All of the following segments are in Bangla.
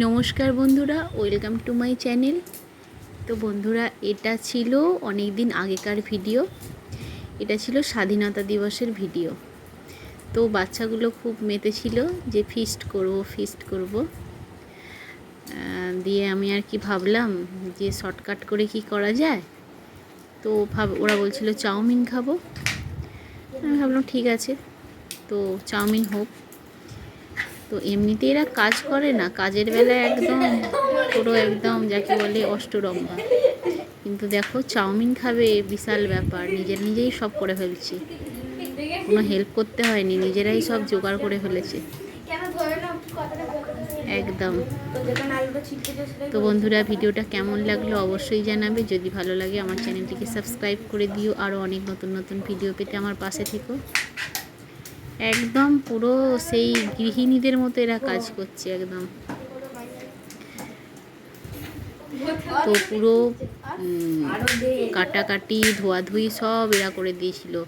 নমস্কার বন্ধুরা, ওয়েলকাম টু মাই চ্যানেল। তো বন্ধুরা, এটা ছিল অনেক দিন আগেকার ভিডিও। এটা ছিল স্বাধীনতা দিবসের ভিডিও। তো বাচ্চাগুলো খুব মেতেছিল যে ফিস্ট করব ফিস্ট করব। দিয়ে আমি আর কি ভাবলাম যে শর্টকাট করে কি করা যায়? তো ভাব, ওরা বলছিল, চাউমিন খাব। আমি ভাবলাম, ঠিক আছে। তো চাউমিন হোক। তো এমনিতে এরা কাজ করে না। কাজের বেলায় একদম পুরো একদম যাকে বলে অষ্টরম্ভা। কিন্তু দেখো, চাউমিন খাবে, বিশাল ব্যাপার। নিজের নিজেই সব করে ফেলছে। কোনো হেল্প করতে হয়নি, নিজেরাই সব জোগাড় করে ফেলেছে। একদম। তো বন্ধুরা, ভিডিওটা কেমন লাগল অবশ্যই জানাবে। যদি ভালো লাগে, আমার চ্যানেলটিকে সাবস্ক্রাইব করে দিও। আরও অনেক নতুন নতুন ভিডিও পেতে আমার পাশে থেকো। একদম পুরো সেই গৃহিণীদের মতো এরা কাজ করছে একদম। তো পুরো কাটাকাটি, ধোয়াধুয়ি সব এরা করে দিয়েছিল।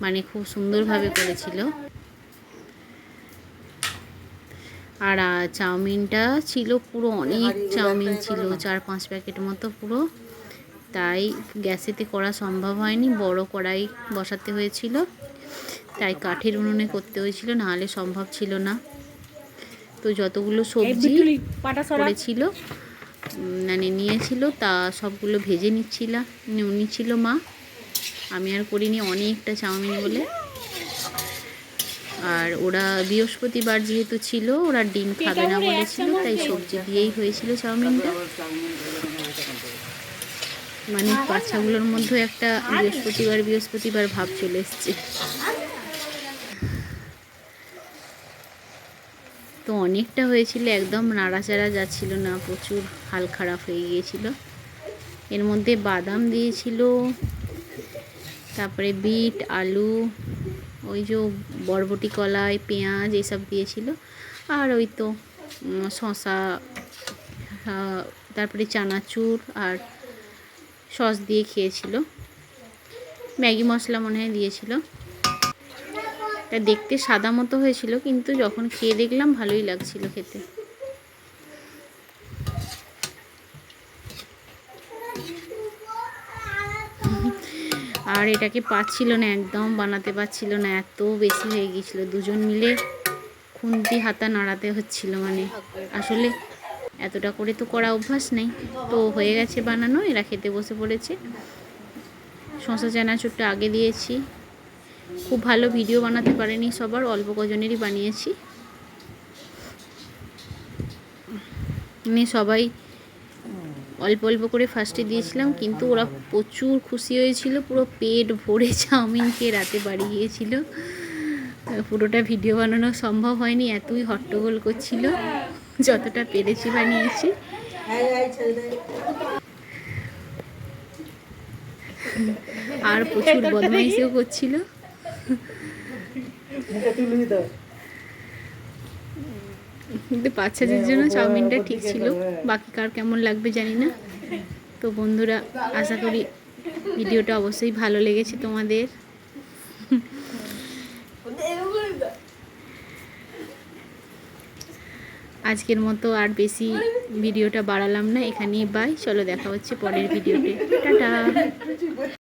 মানে খুব সুন্দরভাবে করেছিল। আর চাউমিনটা ছিল পুরো, অনেক চাউমিন ছিল, চার পাঁচ প্যাকেট মতো পুরো। তাই গ্যাসেতে করা সম্ভব হয়নি, বড় কড়াই বসাতে হয়েছিল। তাই কাঠের উনুনে করতে হয়েছিল নাহলে সম্ভব ছিল না। তো যতগুলো সবজি করেছিল মানে নিয়েছিল তা সবগুলো ভেজে নিচ্ছিলাম নিচ্ছিল মা। আমি আর করিনি অনেকটা চাউমিন বলে। আর ওরা বৃহস্পতিবার যেহেতু ছিল ওরা ডিম খাবে না বলেছিল তাই সবজি দিয়েই হয়েছিল চাউমিনটা। মানে বাচ্চাগুলোর মধ্যে একটা বৃহস্পতিবার বৃহস্পতিবার ভাব চলে এসছে। তো অনেকটা হয়েছিল, একদম নাড়াচাড়া যাচ্ছিল না, প্রচুর হাল খারাপ হয়ে গিয়েছিল। এর মধ্যে বাদাম দিয়েছিল, তারপরে বিট, আলু, ওই যে বরবটি, কলাই, পেঁয়াজ এসব দিয়েছিল। আর ওই তো শশা তারপরে চানাচুর আর সস দিয়ে খেয়েছিল। ম্যাগি মশলা মনে হয় দিয়েছিল। এটা দেখতে সাদা মতো হয়েছিল, কিন্তু যখন খেয়ে দেখলাম ভালোই লাগছিল খেতে। আর এটাকে পাচ্ছিল না একদম, বানাতে পারছিল না, এত বেশি হয়ে গিয়েছিল। দুজন মিলে খুন্তি হাতা নাড়াতে হচ্ছিল মানে। আসলে এতটা করে তো করা অভ্যাস নেই। তো হয়ে গেছে বানানো, এরা খেতে বসে পড়েছে। শশা চানাচুরটা আগে দিয়েছি। খুব ভালো ভিডিও বানাতে পারেনি সবার, অল্প কজনেরই বানিয়েছি। মানে সবাই অল্প অল্প করে ফার্স্টে দিয়েছিলাম, কিন্তু ওরা প্রচুর খুশি হয়েছিল, পুরো পেট ভরে চাউমিন খেয়ে রাতে বাড়ি গিয়েছিল। পুরোটা ভিডিও বানানো সম্ভব হয়নি, এতই হট্টগোল করছিল, যতটা পেরেছি বানিয়েছি। আর প্রচুর বদমাইশিও করছিল। কিন্তু বাচ্চাদের জন্য চাউমিনটা ঠিক ছিল। বাকি কার কেমন লাগবে জানি না। তো বন্ধুরা আশা করি ভিডিওটা অবশ্যই ভালো লেগেছে তোমাদের। আজকের মতো আর বেশি ভিডিওটা বাড়ালাম না এখানেই বাই চলো দেখা হচ্ছে পরের ভিডিওতে। টাটা।